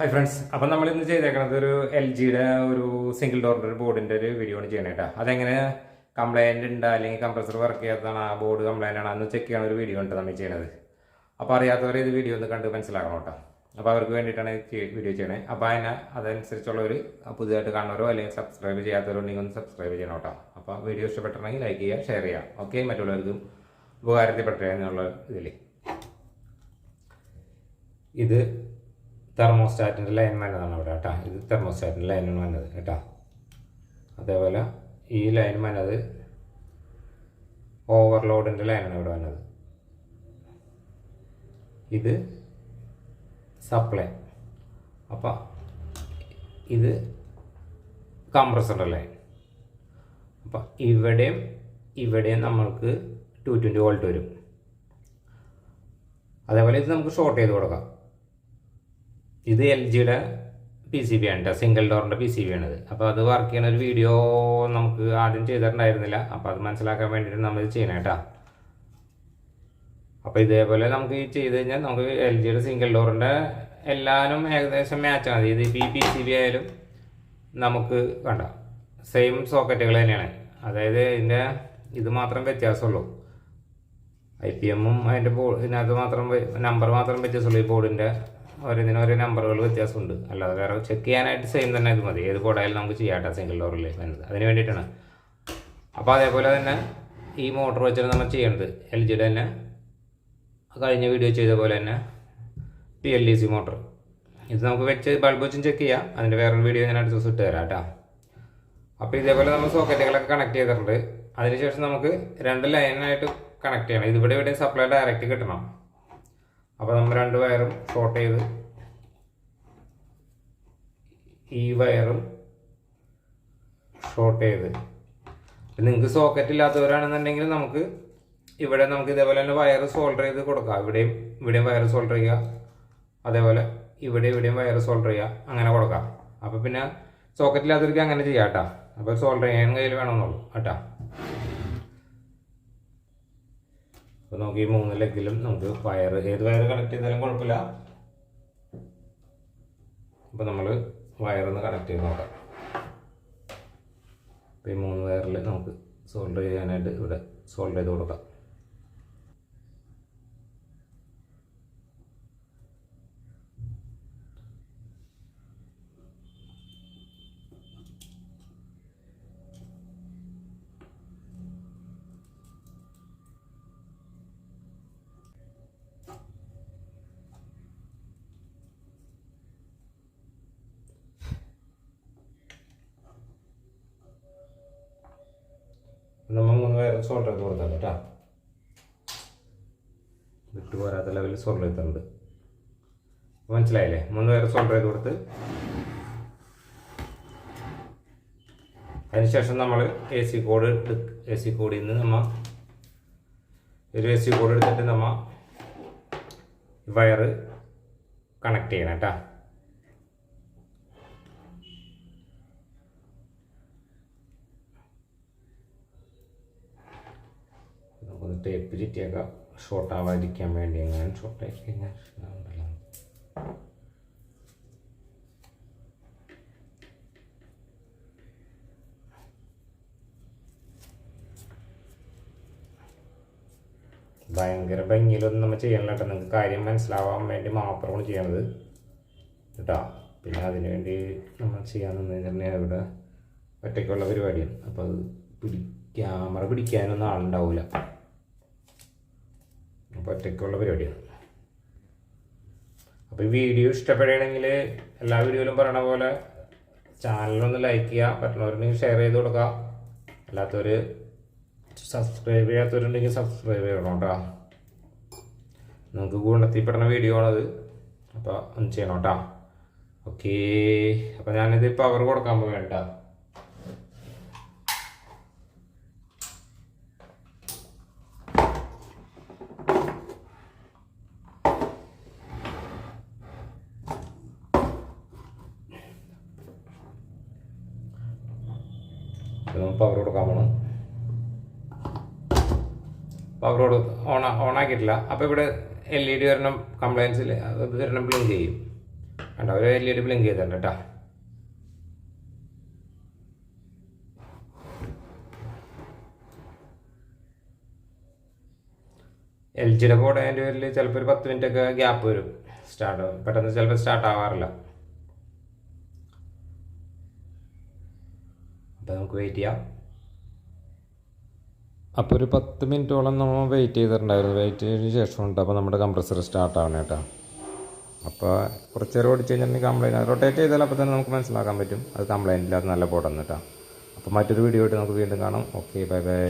Hi friends അപ്പം നമ്മൾ ഇന്ന് ചെയ്തേക്കണത് ഒരു എൽ ജിയുടെ ഒരു സിംഗിൾ ഡോറിന്റെ ഒരു ബോർഡിന്റെ ഒരു വീഡിയോ ആണ് ചെയ്യണേ കേട്ടോ അതെങ്ങനെ കംപ്ലൈന്റ് ഉണ്ട് അല്ലെങ്കിൽ കംപ്രസർ വർക്ക് ചെയ്യാത്തതാണ് ആ ബോർഡ് കംപ്ലൈന്റ് ആണ് അന്ന് ചെക്ക് ചെയ്യണ ഒരു വീഡിയോ ഉണ്ട് നമ്മൾ ചെയ്യണത്. അപ്പോൾ അറിയാത്തവർ ഇത് വീഡിയോ ഒന്ന് കണ്ട് മനസ്സിലാക്കണം കേട്ടോ അപ്പോൾ അവർക്ക് വേണ്ടിയിട്ടാണ് വീഡിയോ ചെയ്യണേ. അപ്പോൾ അതിനെ അതനുസരിച്ചുള്ളവർ പുതിയതായിട്ട് കാണുന്നവരോ അല്ലെങ്കിൽ സബ്സ്ക്രൈബ് ചെയ്യാത്തവരോ ഉണ്ടെങ്കിൽ ഒന്ന് സബ്സ്ക്രൈബ് ചെയ്യണം കേട്ടോ അപ്പോൾ വീഡിയോ ഇഷ്ടപ്പെട്ടിട്ടുണ്ടെങ്കിൽ ലൈക്ക് ചെയ്യുക ഷെയർ ചെയ്യുക. ഓക്കെ മറ്റുള്ളവർക്കും ഉപകാരത്തിൽപ്പെട്ടേ എന്നുള്ള ഇതിൽ ഇത് തെർമോസ്റ്റാറ്റിന്റെ ലൈൻ വന്നതാണ് അവിടെ കേട്ടോ. ഇത് തെർമോസ്റ്റാറ്റിന്റെ ലൈനാണ് മാനത് കേട്ടോ. അതേപോലെ ഈ ലൈൻ മാനത് ഓവർലോഡിന്റെ ലൈനാണ് ഇവിടെ വന്നത്. ഇത് സപ്ലൈ അപ്പം ഇത് കംപ്രസറിന്റെ ലൈൻ അപ്പം ഇവിടെയും ഇവിടെയും നമ്മൾക്ക് ടു ട്വന്റി വോൾട്ട് വരും. അതേപോലെ ഇത് നമുക്ക് ഷോർട്ട് ചെയ്ത് കൊടുക്കാം. ഇത് എൽ ജിയുടെ പി സി ബി ആണ് കേട്ടോ സിംഗിൾ ഡോറിന്റെ പി സി ബി ആണിത്. അപ്പോൾ അത് വർക്ക് ചെയ്യുന്ന ഒരു വീഡിയോ നമുക്ക് ആദ്യം ചെയ്തിട്ടുണ്ടായിരുന്നില്ല. അപ്പോൾ അത് മനസ്സിലാക്കാൻ വേണ്ടിയിട്ട് നമ്മൾ ചെയ്യണം കേട്ടോ അപ്പോൾ ഇതേപോലെ നമുക്ക് ചെയ്ത് കഴിഞ്ഞാൽ നമുക്ക് എൽ ജിയുടെ സിംഗിൾ ഡോറിന്റെ എല്ലാവരും ഏകദേശം മാച്ച് ആണ്. ഇത് ഇപ്പോൾ ഈ പി സി ബി ആയാലും നമുക്ക് വേണ്ട സെയിം സോക്കറ്റുകൾ തന്നെയാണ്. അതായത് ഇതിന്റെ ഇത് മാത്രം വ്യത്യാസമുള്ളൂ. ഐ പി എമ്മും അതിന്റെ ബോർഡ് ഇതിനകത്ത് മാത്രം നമ്പർ മാത്രം വ്യത്യാസമുള്ളൂ ഈ ബോർഡിന്റെ ഓരോന്നിനും ഓരോ നമ്പറുകൾ വ്യത്യാസമുണ്ട്. അല്ലാതെ വേറെ ചെക്ക് ചെയ്യാനായിട്ട് സെയിം തന്നെ ഇത് മതി. ഏത് ബോർഡായാലും നമുക്ക് ചെയ്യാട്ടോ സിംഗിൾ ഡോറിൽ വരുന്നത്. അതിന് വേണ്ടിയിട്ടാണ്. അപ്പോൾ അതേപോലെ തന്നെ ഈ മോട്ടോർ വെച്ചിട്ട് നമ്മൾ ചെയ്യേണ്ടത് എൽ ജിയുടെ തന്നെ കഴിഞ്ഞ വീഡിയോ ചെയ്ത പോലെ തന്നെ P L D C motor ഇത് നമുക്ക് വെച്ച് ബൾബ് വെച്ചും ചെക്ക് ചെയ്യാം. അതിന്റെ വേറൊരു വീഡിയോ ഞാൻ അടുത്ത ദിവസം ഇട്ട് തരാം കേട്ടോ അപ്പോൾ ഇതേപോലെ നമ്മൾ സോക്കറ്റുകളൊക്കെ കണക്ട് ചെയ്തിട്ടുണ്ട്. അതിനുശേഷം നമുക്ക് രണ്ട് ലൈനായിട്ട് കണക്ട് ചെയ്യണം. ഇതിവിടെ ഇവിടെ സപ്ലൈ ഡയറക്റ്റ് കിട്ടണം. അപ്പോൾ നമ്മൾ രണ്ട് വയറും ഷോർട്ട് ചെയ്ത് ഈ വയറും ഷോർട്ട് ചെയ്ത്. നിങ്ങൾക്ക് സോക്കറ്റ് ഇല്ലാത്തവരാണെന്നുണ്ടെങ്കിൽ നമുക്ക് ഇവിടെ നമുക്ക് ഇതേപോലെ തന്നെ വയർ സോൾഡർ ചെയ്ത് കൊടുക്കാം. ഇവിടെയും ഇവിടെയും വയർ സോൾഡർ ചെയ്യുക. അതേപോലെ ഇവിടെ ഇവിടെയും വയർ സോൾഡർ ചെയ്യുക. അങ്ങനെ കൊടുക്കാം. അപ്പോൾ പിന്നെ സോക്കറ്റ് ഇല്ലാത്തവർക്ക് അങ്ങനെ ചെയ്യാം കേട്ടോ. അപ്പോൾ സോൾഡർ ചെയ്യാൻ കയ്യിൽ വേണമെന്നുള്ളൂ. കേട്ടോ. അപ്പോൾ നമുക്ക് ഈ മൂന്ന് ലെഗിലും നമുക്ക് വയർ ഏത് വയർ കണക്ട് ചെയ്താലും കുഴപ്പമില്ല. അപ്പോൾ നമ്മൾ വയറൊന്ന് കണക്ട് ചെയ്ത് നോക്കാം. അപ്പോൾ ഈ മൂന്ന് വയറിൽ നമുക്ക് സോൾഡർ ചെയ്യാനായിട്ട് ഇവിടെ സോൾഡർ ചെയ്ത് കൊടുക്കാം. നമ്മൾ മൂന്ന് സോൾഡർ ചെയ്ത് കൊടുക്കാം കേട്ടോ വിട്ടു പോരാത്ത ലെവലിൽ സോൾഡർ ചെയ്തിട്ടുണ്ട് മനസ്സിലായില്ലേ? മൂന്ന് വയർ സോൾഡർ ചെയ്ത് കൊടുത്ത്. അതിനുശേഷം നമ്മൾ A C code A C കോഡിൽ നിന്ന് നമ്മൾ ഒരു എ സി കോഡ് എടുത്തിട്ട് നമ്മൾ വയറ് കണക്ട് ചെയ്യണം കേട്ടോ ടേപ്പ് ചുറ്റിയൊക്കെ ഷോർട്ട് ആവാതിരിക്കാൻ വേണ്ടി എങ്ങനെ ഷോർട്ട് കഴിഞ്ഞാൽ ഭയങ്കര ഭംഗിയിലൊന്നും നമ്മൾ ചെയ്യണില്ല കേട്ടോ. നിങ്ങൾക്ക് കാര്യം മനസ്സിലാവാൻ വേണ്ടി മാത്രമാണ് ചെയ്യണത്. കേട്ടോ. പിന്നെ അതിന് വേണ്ടി നമ്മൾ ചെയ്യാൻ കഴിഞ്ഞാൽ ഇവിടെ ഒറ്റയ്ക്കുള്ള പരിപാടിയാണ്. അപ്പോൾ അത് പിടി ക്യാമറ പിടിക്കാനൊന്നും ആളുണ്ടാവില്ല. അപ്പോൾ ഒറ്റയ്ക്കുള്ള പരിപാടിയാണ്. അപ്പോൾ ഈ വീഡിയോ ഇഷ്ടപ്പെടുകയാണെങ്കിൽ എല്ലാ വീഡിയോയിലും പറയണ പോലെ ചാനലൊന്ന് ലൈക്ക് ചെയ്യുക പറ്റുന്നവരുണ്ടെങ്കിൽ ഷെയർ ചെയ്ത് കൊടുക്കുക അല്ലാത്തവർ സബ്സ്ക്രൈബ് ചെയ്യാത്തവരുണ്ടെങ്കിൽ സബ്സ്ക്രൈബ് ചെയ്യണം കേട്ടോ. നിങ്ങൾക്ക് ഗുണത്തിൽപ്പെടുന്ന വീഡിയോ ആണത്. അപ്പോൾ ഒന്ന് ചെയ്യണം കേട്ടോ. ഓക്കേ അപ്പോൾ ഞാനിത് പവർ കൊടുക്കാൻ പോയി പവർ കൊടുക്കാൻ പോകണം പവർ കൊടു ഓൺ ആക്കിയിട്ടില്ല. അപ്പോൾ ഇവിടെ എൽ ഇ ഡി വരണം കംപ്ലയൻസിൽ വരണം ബ്ലിങ്ക് ചെയ്യും. കണ്ടോ ഒരു എൽ ഇ ഡി ബ്ലിങ്ക് ചെയ്തിട്ടുണ്ട് കേട്ടോ. എൽ ജിയുടെ ബോർഡ് അതിന്റെ പേരിൽ ചിലപ്പോൾ ഒരു പത്ത് മിനിറ്റൊക്കെ ഗ്യാപ്പ് വരും. സ്റ്റാർട്ട് പെട്ടെന്ന് ചിലപ്പോൾ സ്റ്റാർട്ട് ആവാറില്ല. അപ്പോൾ നമുക്ക് വെയിറ്റ് ചെയ്യാം. അപ്പോൾ ഒരു പത്ത് മിനിറ്റോളം നമ്മൾ വെയിറ്റ് ചെയ്തിട്ടുണ്ടായിരുന്നു. വെയിറ്റ് ചെയ്തതിന് ശേഷമുണ്ട്. അപ്പോൾ നമ്മുടെ കംപ്രസർ സ്റ്റാർട്ട് ആവണം കേട്ടോ. അപ്പോൾ കുറച്ച് നേരം ഓടിച്ച് കഴിഞ്ഞാൽ കംപ്ലൈന്റ് റൊട്ടേറ്റ് ചെയ്താൽ അപ്പോൾ തന്നെ നമുക്ക് മനസ്സിലാക്കാൻ പറ്റും. അത് കംപ്ലൈന്റ് ഇല്ലാത്ത നല്ല ബോർഡാണ് കേട്ടോ. അപ്പോൾ മറ്റൊരു വീഡിയോ ആയിട്ട് നമുക്ക് വീണ്ടും കാണാം. Okay bye bye